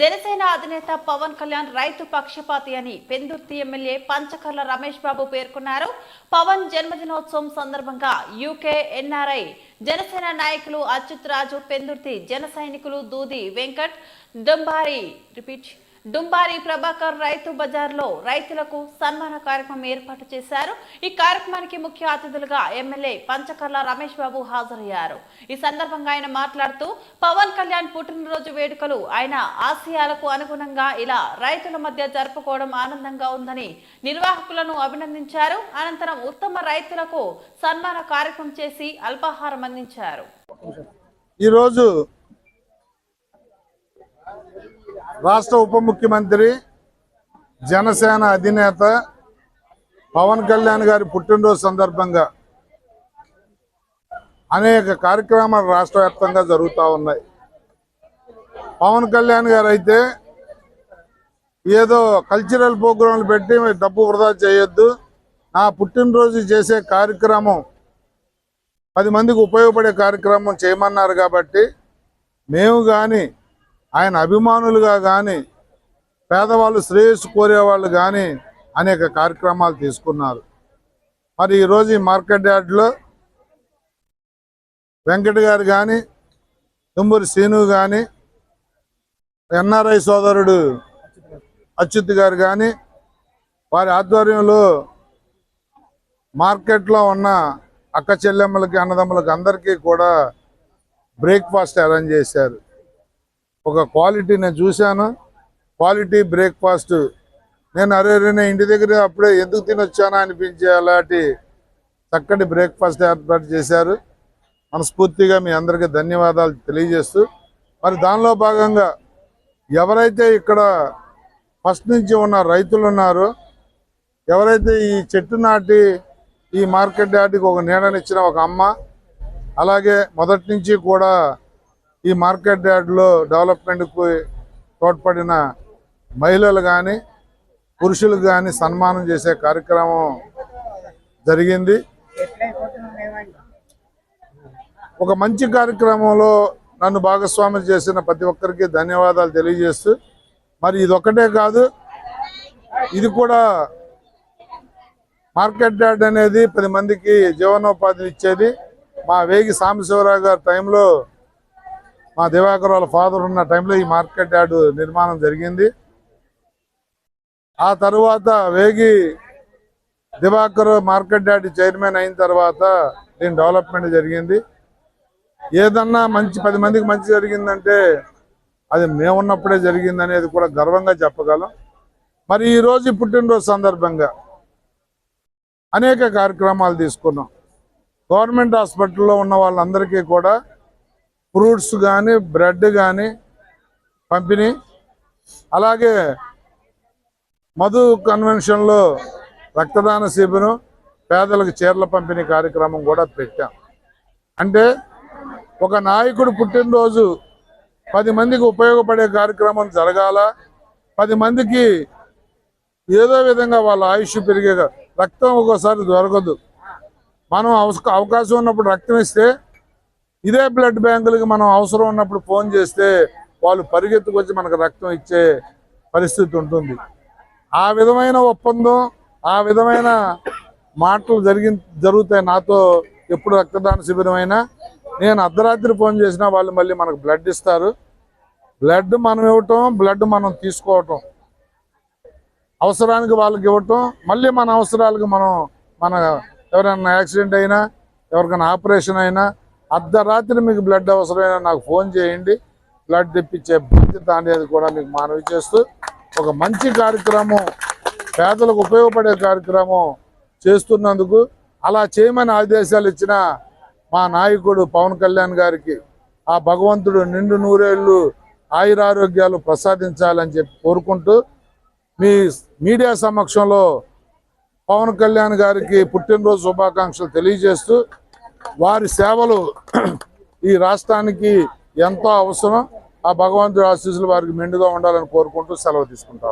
జనసేన అధినేత పవన్ కళ్యాణ్ రైతు పక్షపాతి అని పెందుర్తి ఎమ్మెల్యే పంచకర్ల రమేష్ బాబు పేర్కొన్నారు. పవన్ జన్మదినోత్సవం సందర్భంగా యూకే ఎన్ఆర్ఐ జనసేన నాయకులు అచ్యుత్ రాజు పెందుర్తి జన సైనికులు దూది వెంకట్ డుంబారి రిపీట్. డుంబారి ప్రభాకర్ రైతు బజార్లో రైతులకు సన్మాన కార్యక్రమం ఏర్పాటు చేశారు. ఈ కార్యక్రమానికి ముఖ్య అతిథులుగా ఎమ్మెల్యే పంచకర్ల రమేష్ బాబు హాజరయ్యారు. ఈ సందర్భంగా ఆయన మాట్లాడుతూ పవన్ కళ్యాణ్ పుట్టినరోజు వేడుకలు ఆయన ఆశయాలకు అనుగుణంగా ఇలా రైతుల మధ్య జరుపుకోవడం ఆనందంగా ఉందని నిర్వాహకులను అభినందించారు. అనంతరం ఉత్తమ రైతులకు సన్మాన కార్యక్రమం చేసి అల్పాహారం అందించారు. ఈరోజు రాష్ట్ర ఉప ముఖ్యమంత్రి జనసేన అధినేత పవన్ కళ్యాణ్ గారి పుట్టినరోజు సందర్భంగా అనేక కార్యక్రమాలు రాష్ట్ర వ్యాప్తంగా జరుగుతూ ఉన్నాయి. పవన్ కళ్యాణ్ గారు అయితే ఏదో కల్చరల్ ప్రోగ్రాంలు పెట్టి డబ్బు వృధా చేయొద్దు నా పుట్టినరోజు చేసే కార్యక్రమం పది మందికి ఉపయోగపడే కార్యక్రమం చేయమన్నారు కాబట్టి మేము కానీ ఆయన అభిమానులుగా కానీ పేదవాళ్ళు శ్రేయస్సు కోరేవాళ్ళు కానీ అనేక కార్యక్రమాలు తీసుకున్నారు. మరి ఈరోజు ఈ మార్కెట్ యార్డ్లో వెంకట గారు కానీ తుమ్మూరి శ్రీను కానీ ఎన్ఆర్ఐ సోదరుడు అచ్యుత్ గారు కానీ వారి ఆధ్వర్యంలో మార్కెట్లో ఉన్న అక్క చెల్లెమ్మలకి అన్నదమ్ములకి అందరికీ కూడా బ్రేక్ఫాస్ట్ అరేంజ్ చేశారు. ఒక క్వాలిటీ నేను చూశాను. Quality breakfast. నేను అరే అరే నేను ఇంటి దగ్గర అప్పుడే ఎందుకు తినొచ్చానా అనిపించే అలాంటి చక్కటి బ్రేక్ఫాస్ట్ ఏర్పాటు చేశారు. మనస్ఫూర్తిగా మీ అందరికీ ధన్యవాదాలు తెలియజేస్తూ మరి దానిలో భాగంగా ఎవరైతే ఇక్కడ ఫస్ట్ నుంచి ఉన్న రైతులు ఉన్నారో ఎవరైతే ఈ చెట్టు నాటి ఈ మార్కెట్ యార్డ్కి ఒక నీడనిచ్చిన ఒక అమ్మ అలాగే మొదటి నుంచి కూడా ఈ మార్కెట్ యార్డ్లో డెవలప్మెంట్కు తోడ్పడిన మహిళలు కానీ పురుషులు కానీ సన్మానం చేసే కార్యక్రమం జరిగింది. ఒక మంచి కార్యక్రమంలో నన్ను భాగస్వామి చేసిన ప్రతి ఒక్కరికి ధన్యవాదాలు తెలియజేస్తూ మరి ఇది ఒక్కటే కాదు ఇది కూడా మార్కెట్ యార్డ్ అనేది పది మందికి జీవనోపాధిని ఇచ్చేది మా వేగి సాంబశివరావు గారి టైంలో మా దివాకర్ వాళ్ళ ఫాదర్ ఉన్న టైంలో ఈ మార్కెట్ యార్డు నిర్మాణం జరిగింది. ఆ తరువాత వేగి దివాకర్ మార్కెట్ యార్డ్ చైర్మన్ అయిన తర్వాత దీని డెవలప్మెంట్ జరిగింది. ఏదన్నా మంచి పది మందికి మంచి జరిగిందంటే అది మేమున్నప్పుడే జరిగింది అనేది కూడా గర్వంగా చెప్పగలం. మరి ఈరోజు పుట్టినరోజు సందర్భంగా అనేక కార్యక్రమాలు తీసుకున్నాం. గవర్నమెంట్ హాస్పిటల్లో ఉన్న వాళ్ళందరికీ కూడా ఫ్రూట్స్ కానీ బ్రెడ్ కానీ పంపిణీ. అలాగే మధు కన్వెన్షన్లో రక్తదాన శిబిరం పేదలకు చీరల పంపిణీ కార్యక్రమం కూడా పెట్టాం. అంటే ఒక నాయకుడు పుట్టినరోజు పది మందికి ఉపయోగపడే కార్యక్రమం జరగాల పది మందికి ఏదో విధంగా వాళ్ళ ఆయుష్ పెరిగే రక్తం ఒక్కోసారి దొరకదు. మనం అవకాశం ఉన్నప్పుడు రక్తం ఇస్తే ఇదే బ్లడ్ బ్యాంకులకి మనం అవసరం ఉన్నప్పుడు ఫోన్ చేస్తే వాళ్ళు పరిగెత్తుకొచ్చి మనకు రక్తం ఇచ్చే పరిస్థితి ఉంటుంది. ఆ విధమైన ఒప్పందం ఆ విధమైన మాటలు జరిగి జరుగుతాయి. నాతో ఎప్పుడు రక్తదాన శిబిరమైనా నేను అర్ధరాత్రి ఫోన్ చేసినా వాళ్ళు మళ్ళీ మనకు బ్లడ్ ఇస్తారు. బ్లడ్ మనం ఇవ్వటం బ్లడ్ మనం తీసుకోవటం. అవసరానికి వాళ్ళకి ఇవ్వటం. మళ్ళీ మన అవసరాలకు మనం మన ఎవరైనా యాక్సిడెంట్ అయినా ఎవరికైనా ఆపరేషన్ అయినా అర్ధరాత్రి మీకు బ్లడ్ అవసరమైనా నాకు ఫోన్ చేయండి. బ్లడ్ తెప్పించే బాధ్యత అనేది కూడా మీకు మనవి చేస్తూ ఒక మంచి కార్యక్రమం పేదలకు ఉపయోగపడే కార్యక్రమం చేస్తున్నందుకు అలా చేయమని ఆదేశాలు ఇచ్చిన మా నాయకుడు పవన్ కళ్యాణ్ గారికి ఆ భగవంతుడు నిండు నూరేళ్ళు ఆయురారోగ్యాలు ప్రసాదించాలని చెప్పి కోరుకుంటూ మీ మీడియా సమక్షంలో పవన్ కళ్యాణ్ గారికి పుట్టినరోజు శుభాకాంక్షలు తెలియజేస్తూ వారి సేవలు ఈ రాష్ట్రానికి ఎంతో అవసరం. ఆ భగవంతుడి ఆశీస్సులు వారికి మెండుగా ఉండాలని కోరుకుంటూ సెలవు తీసుకుంటా